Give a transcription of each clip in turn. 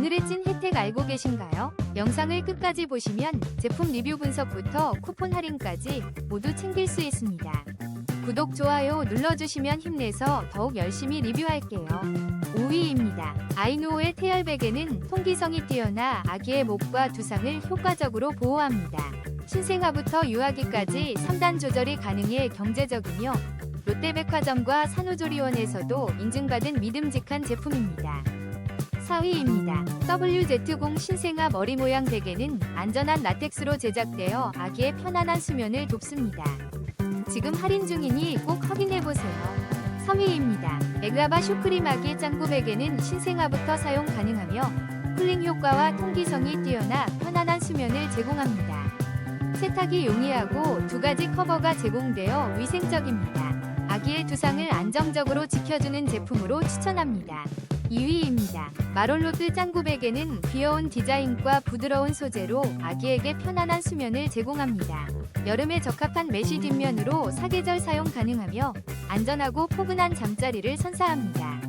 오늘의 찐 혜택 알고 계신가요? 영상을 끝까지 보시면 제품 리뷰 분석부터 쿠폰 할인까지 모두 챙길 수 있습니다. 구독, 좋아요 눌러주시면 힘내서 더욱 열심히 리뷰할게요. 5위입니다. 아이누오의 태열 베개는 통기성이 뛰어나 아기의 목과 두상을 효과적으로 보호합니다. 신생아부터 유아기까지 3단 조절이 가능해 경제적이며 롯데백화점과 산후조리원에서도 인증받은 믿음직한 제품입니다. 4위입니다. WZ0 신생아 머리 모양 베개는 안전한 라텍스로 제작되어 아기의 편안한 수면을 돕습니다. 지금 할인 중이니 꼭 확인해보세요. 3위입니다. 에그아바 슈크림 아기 짱구 베개는 신생아부터 사용 가능하며 쿨링 효과와 통기성이 뛰어나 편안한 수면을 제공합니다. 세탁이 용이하고 두 가지 커버가 제공되어 위생적입니다. 아기의 두상을 안정적으로 지켜주는 제품으로 추천합니다. 2위입니다. 마롤로드 짱구 베개는 귀여운 디자인과 부드러운 소재로 아기에게 편안한 수면을 제공합니다. 여름에 적합한 메쉬 뒷면으로 사계절 사용 가능하며 안전하고 포근한 잠자리를 선사합니다.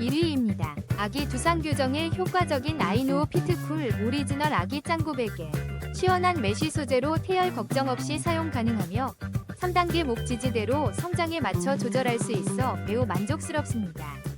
1위입니다. 아기 두상 교정에 효과적인 아이누오 피트쿨 오리지널 아기 짱구 베개. 시원한 메쉬 소재로 태열 걱정 없이 사용 가능하며 3단계 목 지지대로 성장에 맞춰 조절할 수 있어 매우 만족스럽습니다.